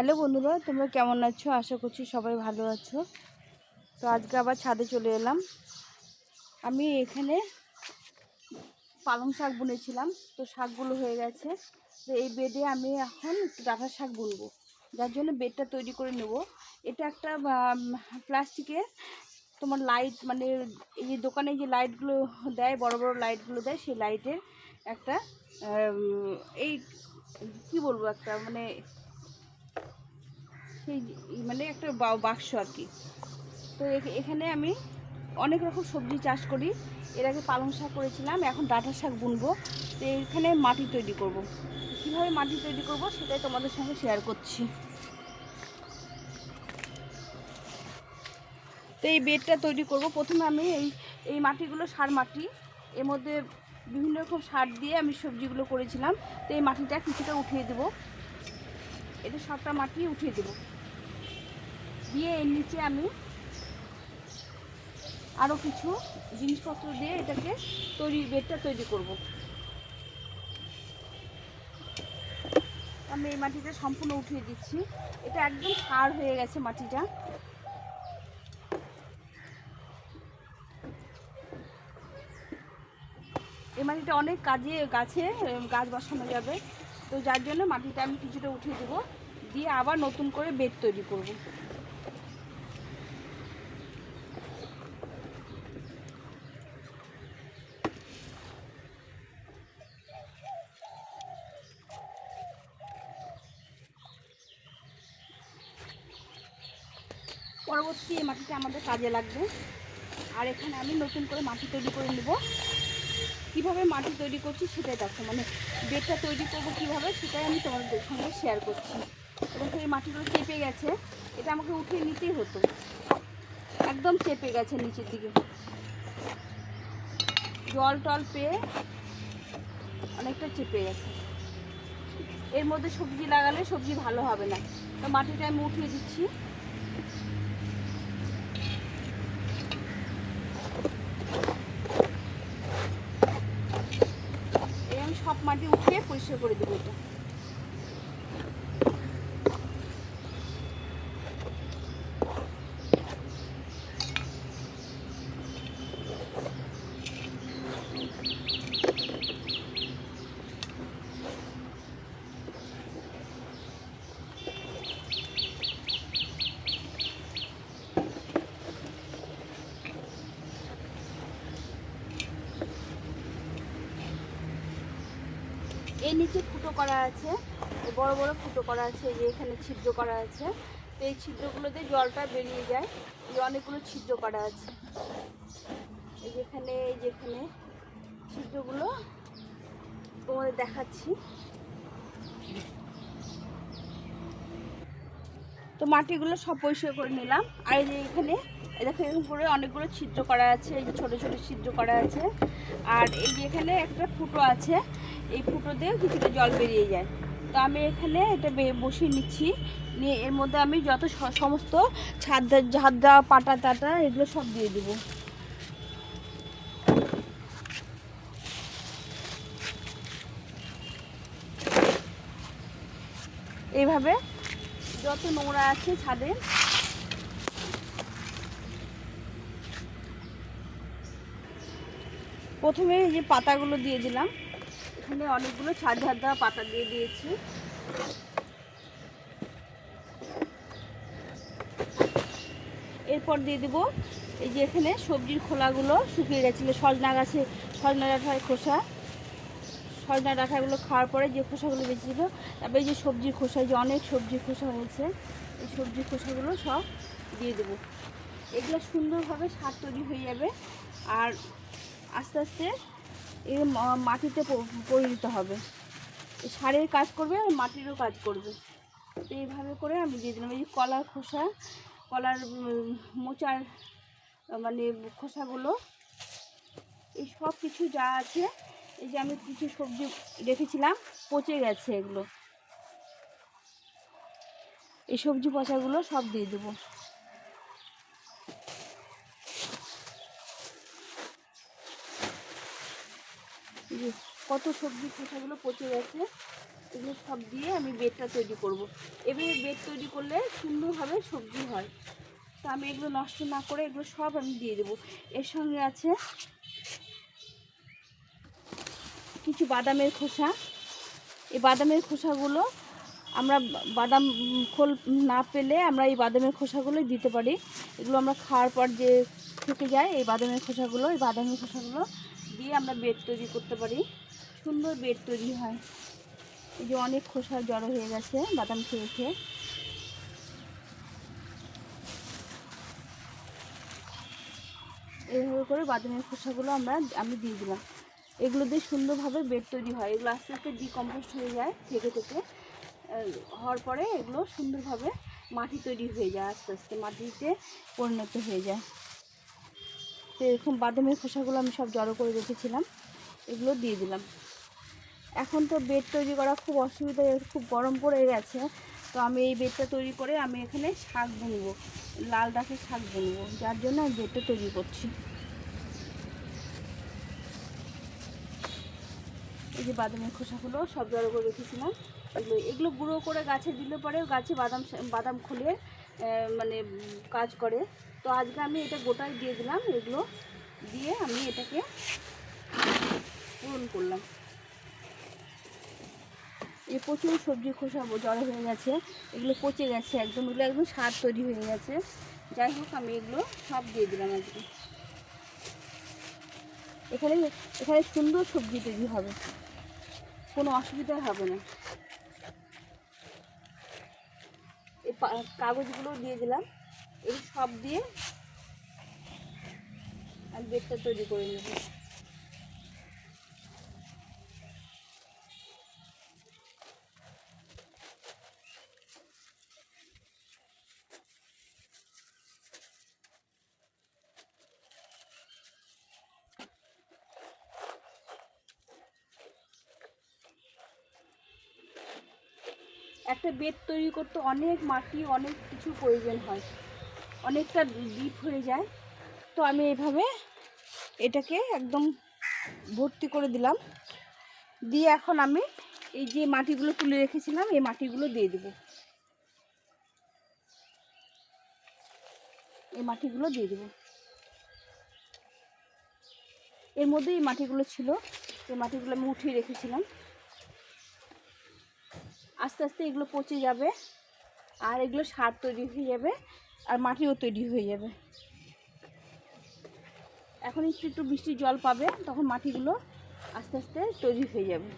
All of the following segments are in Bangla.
হ্যালো বন্ধুরা, তোমরা কেমন আছো? আশা করছি সবাই ভালো আছো। তো আজকে আবার ছাদে চলে এলাম। আমি এখানে পালং শাক বুনেছিলাম। তো শাকগুলো হয়ে গেছে। তো এই বেডে আমি এখন ডাঁটা শাক বুনবো। যার জন্য বেডটা তৈরি করে নেব। এটা একটা প্লাস্টিকের তোমার লাইট মানে এই যে দোকানে যে লাইটগুলো দেয়, বড় বড় লাইটগুলো দেয়, সেই লাইটের একটা এই কি বলব একটা মানে সেই মানে একটা বাক্স আর কি। তো এখ- এখানে আমি অনেক রকম সবজি চাষ করি। এর আগে পালং শাক করেছিলাম, এখন ডাঁটা শাক বুনবো। তো এখানে মাটি তৈরি করব। কীভাবে মাটি তৈরি করব সেটাই তোমাদের সঙ্গে শেয়ার করছি। তো এই বেডটা তৈরি করব। প্রথমে আমি এই এই মাটিগুলো সার মাটি। এর মধ্যে বিভিন্ন রকম সার দিয়ে আমি সবজিগুলো করেছিলাম। তো এই মাটিটা কিছুটা উঠিয়ে দেবো। এটা সবটা মাটি উঠিয়ে দেবো। দিয়ে এর নিচে আমি আরও কিছু জিনিসপত্র দিয়ে এটাকে তৈরি, বেডটা তৈরি করব। আমি এই মাটিটা সম্পূর্ণ উঠিয়ে দিচ্ছি। এটা একদম সার হয়ে গেছে মাটিটা। এই মাটিটা অনেক কাজে, গাছে গাছ বসানো যাবে। তো যার জন্য মাটিটা আমি কিছুটা উঠিয়ে দেবো। দিয়ে আবার নতুন করে বেড তৈরি করব। পরবর্তী এই মাটিটা আমাদের কাজে লাগবে। আর এখানে আমি নতুন করে মাটি তৈরি করে নেব। কীভাবে মাটি তৈরি করছি সেটাই দেখো মানে বেডটা তৈরি করব কীভাবে সেটাই আমি তোমাদের সঙ্গে শেয়ার করছি। এবং সেই মাটিগুলো চেপে গেছে। এটা আমাকে উঠিয়ে নিতেই হতো। একদম চেপে গেছে নিচের দিকে। জল টল পেয়ে অনেকটা চেপে গেছে। এর মধ্যে সবজি লাগালে সবজি ভালো হবে না। তো মাটিটা আমি উঠিয়ে দিচ্ছি এই আমি সব মাটি উঠিয়ে পরিষ্কার করে দেবো এটা। এই নিচে ফুটো করা আছে বড় বড় ফুটো করা আছে যে এখানে ছিদ্র করা আছে। তো এই ছিদ্রগুলোতে জলটা বেরিয়ে যায়, এই অনেকগুলো ছিদ্র করা আছে। এই যেখানে এই যেখানে ছিদ্রগুলো তোমাদের দেখাচ্ছি। তো মাটিগুলো সব পরিষ্কার করে নিলাম। আর এই যে এখানে দেখো এরকম করে অনেকগুলো ছিদ্র করা আছে, এই যে ছোটো ছোটো ছিদ্র করা আছে। আর এই যে এখানে একটা ফুটো আছে এই ফুটো কিছুটা জল বেরিয়ে যায়। তো আমি এখানে এটা বসিয়ে নিচ্ছি। নিয়ে এর মধ্যে আমি যত সমস্ত ছাদা ঝাদ্দা পাটা টাটা এগুলো সব দিয়ে দেবো। এইভাবে যত নোংরা আছে ছাদে। প্রথমে এই যে পাতাগুলো দিয়ে দিলাম। এখানে অনেকগুলো ছাদ ঝাড় দেওয়া পাতা দিয়ে দিয়েছি। এরপর দিয়ে দেবো এই যে এখানে সবজির খোলাগুলো শুকিয়ে গেছিল, সজনা গাছে, সজনা ডাঁটার খোসা। সজনা ডাঁটাগুলো খাওয়ার পরে যে খোসাগুলো বেঁচেছিলো, তারপরে যে সবজির খোসা যে অনেক সবজির খোসা হয়েছে, এই সবজির খোসাগুলো সব দিয়ে দেবো। এগুলো সুন্দরভাবে সার তৈরি হয়ে যাবে, আর আস্তে আস্তে এর মাটিতে পরিণত হবে। সারের কাজ করবে আর মাটিরও কাজ করবে। তো এইভাবে করে আমি দিয়ে দিলাম। এই কলার খোসা, কলার মোচার মানে খোসাগুলো, এই সব কিছু যা আছে, এই যে আমি কিছু সবজি রেখেছিলাম, পচে গেছে এগুলো। এই সবজি পচাগুলো সব দিয়ে দেবো এই যে কত সবজি খোসাগুলো পচে গেছে, এগুলো সব দিয়ে আমি বেডটা তৈরি করব। এভাবে বেড তৈরি করলে সুন্দরভাবে সবজি হয়। তো আমি এগুলো নষ্ট না করে এগুলো সব আমি দিয়ে দেবো। এর সঙ্গে আছে কিছু বাদামের খোসা। এই বাদামের খোসাগুলো আমরা বাদাম খোল না পেলে আমরা এই বাদামের খোসাগুলোই দিতে পারি। এগুলো আমরা খাওয়ার পর যে থেকে যায় এই বাদামের খোসাগুলো, এই বাদামের খোসাগুলো দিয়ে আমরা বেড তৈরি করতে পারি। সুন্দর বেড তৈরি হয়। এই যে অনেক খোসা জড়ো হয়ে গেছে বাদাম খেয়ে খেয়ে। এইভাবে করে বাদামের খোসাগুলো আমরা, আমি দিয়ে দিলাম। এগুলো দিয়ে সুন্দরভাবে বেড তৈরি হয়। এগুলো আস্তে আস্তে ডিকম্পোস্ট হয়ে যায় থেকে থেকে। হওয়ার পরে এগুলো সুন্দরভাবে মাটি তৈরি হয়ে যায়, আস্তে আস্তে মাটিতে পরিণত হয়ে যায়। তো এরকম বাদামের খোসাগুলো আমি সব জড়ো করে রেখেছিলাম। এগুলো দিয়ে দিলাম। এখন তো বেড তৈরি করা খুব অসুবিধা খুব গরম পড়ে গেছে। তো আমি এই বেডটা তৈরি করে আমি এখানে শাক বুনবো, লাল ডাকের শাক বুনবো, যার জন্য আমি বেডটা তৈরি করছি। এই যে বাদামের খোসাগুলো সব জড়ো করে রেখেছিলাম। এগুলো এগুলো গুঁড়ো করে গাছে দিলে পরে গাছে বাদাম বাদাম খুলে মানে কাজ করে। তো আজকে আমি এটা গোটাই দিয়ে দিলাম, এগুলো দিয়ে আমি এটাকে পূরণ করলাম। এই প্রচুর সবজি খোসা জড়ো হয়ে গেছে, এগুলো পচে গেছে একদম, এগুলো একদম সার তৈরি হয়ে গেছে। যাই হোক, আমি এগুলো সব দিয়ে দিলাম আজকে। এখানে এখানে সুন্দর সবজি তৈরি হবে, কোনো অসুবিধা হবে না। এই কাগজগুলো দিয়ে দিলাম। এই সব দিয়ে আমি বেডটা তৈরি করে নেব। একটা বেড তৈরি করতে অনেক মাটি, অনেক কিছু প্রয়োজন হয়। অনেকটা ডিপ হয়ে যায়। তো আমি এইভাবে এটাকে একদম ভর্তি করে দিলাম। দিয়ে এখন আমি এই যে মাটিগুলো তুলে রেখেছিলাম, এই মাটিগুলো দিয়ে দেব। এই মাটিগুলো দিয়ে দেব। এর মধ্যে এই মাটিগুলো ছিল, এই মাটিগুলো আমি উঠিয়ে রেখেছিলাম। আস্তে আস্তে এগুলো পচে যাবে আর এগুলো সার তৈরি হয়ে যাবে। আর মাটিও তৈরি হয়ে যাবে। এখন একটু একটু বৃষ্টির জল পাবে, তখন মাটিগুলো আস্তে আস্তে তৈরি হয়ে যাবে।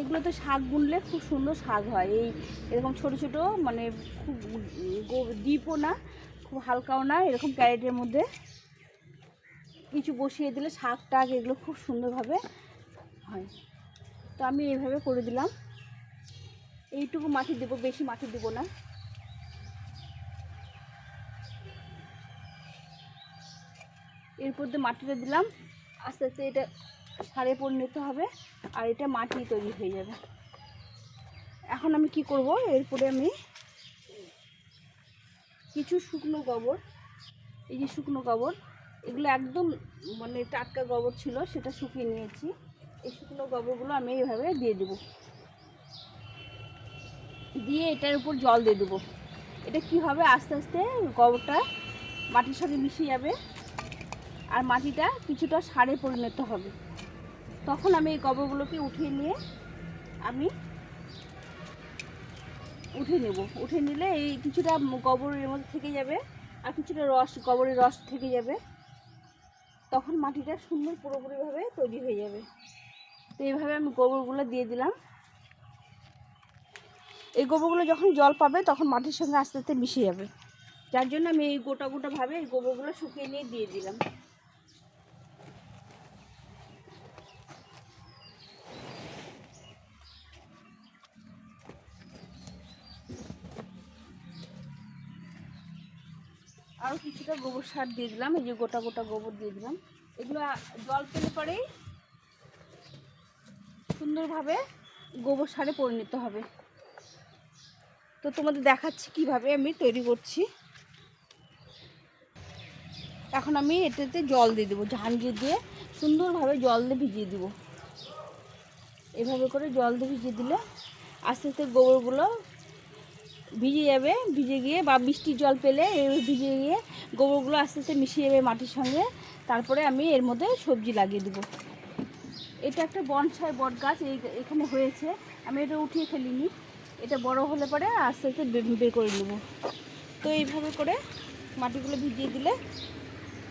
এগুলোতে শাক বুনলে খুব সুন্দর শাক হয়। এই এরকম ছোট ছোট মানে খুব ডিপও না, খুব হালকাও না, এরকম ক্যারেটের মধ্যে কিছু বসিয়ে দিলে শাক টাক এগুলো খুব সুন্দরভাবে হয়। তো আমি এইভাবে করে দিলাম। এইটুকু মাটি দেবো, বেশি মাটি দেবো না। এরপর দিয়ে মাটিটা দিলাম, আস্তে আস্তে এটা সারে পরিণত হবে, আর এটা মাটি তৈরি হয়ে যাবে। এখন আমি কি করব? এরপরে আমি কিছু শুকনো গোবর, এই যে শুকনো গোবর, এগুলো একদম মানে টাটকা গোবর ছিল, সেটা শুকিয়ে নিয়েছি। এই শুকনো গোবরগুলো আমি এইভাবে দিয়ে দেবো। দিয়ে এটার উপর জল দিয়ে দেবো। এটা কি হবে? আস্তে আস্তে গোবরটা মাটির সঙ্গে মিশে যাবে। আর মাটিটা কিছুটা সারে পরিণত হবে। তখন আমি এই গোবরগুলোকে উঠিয়ে নিয়ে আমি উঠে নেব। উঠে নিলে এই কিছুটা গোবরের মধ্যে থেকে যাবে আর কিছুটা রস, গোবরের রস থেকে যাবে। তখন মাটিটা সুন্দর পুরোপুরিভাবে তৈরি হয়ে যাবে। তো এইভাবে আমি গোবরগুলো দিয়ে দিলাম। এই গোবরগুলো যখন জল পাবে, তখন মাটির সঙ্গে আস্তে আস্তে মিশে যাবে। যার জন্য আমি এই গোটা গোটাভাবে এই গোবরগুলো শুকিয়ে নিয়ে দিয়ে দিলাম। আরও কিছুটা গোবর সার দিয়ে দিলাম, এই যে গোটা গোটা গোবর দিয়ে দিলাম। এগুলো জল পেলে পরেই সুন্দরভাবে গোবর সারে পরিণত হবে। তো তোমাদের দেখাচ্ছি কীভাবে আমি তৈরি করছি। এখন আমি এটাতে জল দিয়ে দেবো ঝাঞ্জি দিয়ে সুন্দরভাবে জল দিয়ে ভিজিয়ে দিব। এভাবে করে জল দিয়ে ভিজিয়ে দিলে আস্তে আস্তে গোবরগুলো ভিজে যাবে, ভিজে গিয়ে বা বৃষ্টির জল পেলে এইভাবে ভিজে গিয়ে গোবরগুলো আস্তে আস্তে মিশিয়ে যাবে মাটির সঙ্গে। তারপরে আমি এর মধ্যে সবজি লাগিয়ে দেবো। এটা একটা বনসাই বট গাছ এই এখানে হয়েছে। আমি এটা উঠিয়ে ফেলিনি। এটা বড় হলে পরে আস্তে আস্তে বের করে নেব। তো এইভাবে করে মাটিগুলো ভিজিয়ে দিলে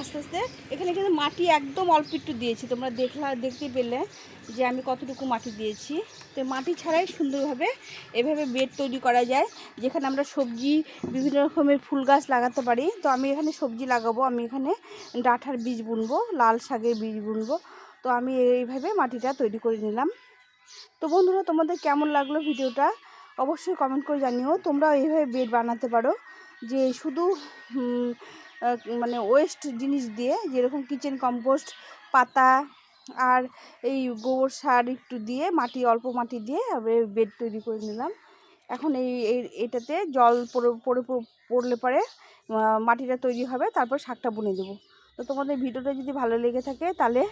আস্তে আস্তে এখানে কিন্তু মাটি একদম অল্প একটু দিয়েছি। তোমরা দেখলা দেখতে পেলে যে আমি কতটুকু মাটি দিয়েছি। তো মাটি ছাড়াই সুন্দরভাবে এভাবে বেড তৈরি করা যায়, যেখানে আমরা সবজি, বিভিন্ন রকমের ফুল গাছ লাগাতে পারি। তো আমি এখানে সবজি লাগাবো, আমি এখানে ডাঁঠার বীজ বুনবো, লাল শাকের বীজ বুনবো। তো আমি এইভাবে মাটিটা তৈরি করে নিলাম। তো বন্ধুরা, তোমাদের কেমন লাগল ভিডিওটা? অবশ্যই কমেন্ট করে জানিও, তোমরাও এইভাবে বেড বানাতে পারো, যে শুধু মানে ওয়েস্ট জিনিস দিয়ে, যেরকম কিচেন কম্পোস্ট পাতা, আর এই গোবর সার একটু দিয়ে, মাটি, অল্প মাটি দিয়ে বেড তৈরি করে নিলাম। এখন এই, এই- এটাতে জল পড়ে পড়ে পড়লে পরে মাটিটা তৈরি হবে, তারপর শাকটা বুনে দেবো। তো তোমাদের ভিডিওটা যদি ভালো লেগে থাকে, তাহলে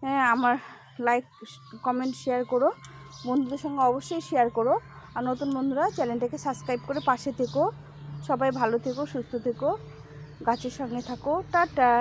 হ্যাঁ আমার লাইক কমেন্ট শেয়ার করো। বন্ধুদের সঙ্গে অবশ্যই শেয়ার করো। আর নতুন বন্ধুরা, চ্যানেলটাকে সাবস্ক্রাইব করে পাশে থেকো। সবাই ভালো থেকো, সুস্থ থেকো, গাছের সঙ্গে থাকো। টাটা!